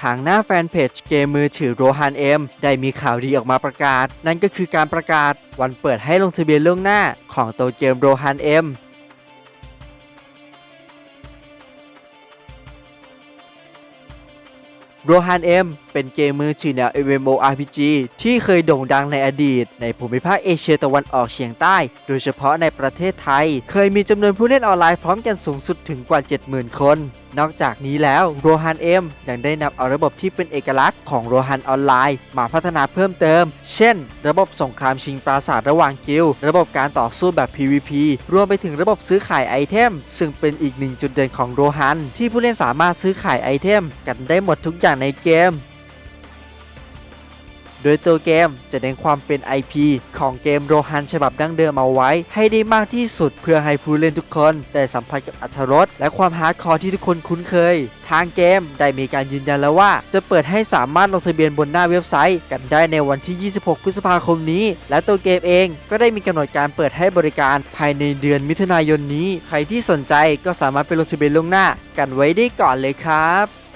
ทางหน้าแฟนเพจเกมมือถือโรฮันเอ็มได้มีข่าวดีออกมาประกาศ นั่นก็คือการประกาศวันเปิดให้ลงทะเบียนล่วงหน้าของตัวเกมโรฮันเอ็มโรฮันเอ็มเป็นเกมมือถือแนว MMORPG ที่เคยโด่งดังในอดีต ในภูมิภาคเอเชียตะวันออกเฉียงใต้ โดยเฉพาะในประเทศไทย เคยมีจำนวนผู้เล่นออนไลน์พร้อมกันสูงสุดถึงกว่า 70,000 คน นอกจากนี้แล้วโรฮันเอ็มยังได้นำเอาระบบที่เป็นเอกลักษณ์ของโรฮันออนไลน์ มาพัฒนาเพิ่มเติม เช่น ระบบสงครามชิงปราสาทระหว่างกิลระบบการต่อสู้แบบ PVP รวมไปถึงระบบซื้อขายไอเทม ซึ่งเป็นอีกหนึ่งจุดเด่นของโรฮัน ที่ผู้เล่นสามารถซื้อขายไอเทม กันได้หมดทุกอย่างในเกม โดยตัวเกมจะเน้นความเป็น IP ของเกมโรฮันฉบับดั้งเดิมเอาไว้ ให้ได้มากที่สุดเพื่อให้ผู้เล่นทุกคนได้สัมผัสกับอรรถรสและความฮาร์ดคอร์ที่ทุกคนคุ้นเคย ทางเกมได้มีการยืนยันแล้วว่า จะเปิดให้สามารถลงทะเบียนบนหน้าเว็บไซต์ กันได้ในวันที่ 26 พฤษภาคมนี้ และตัวเกมเองก็ได้มีกำหนดการเปิดให้บริการภายในเดือนมิถุนายนนี้ ใครที่สนใจก็สามารถไปลงทะเบียนล่วงหน้า กันไว้ได้ก่อนเลยครับ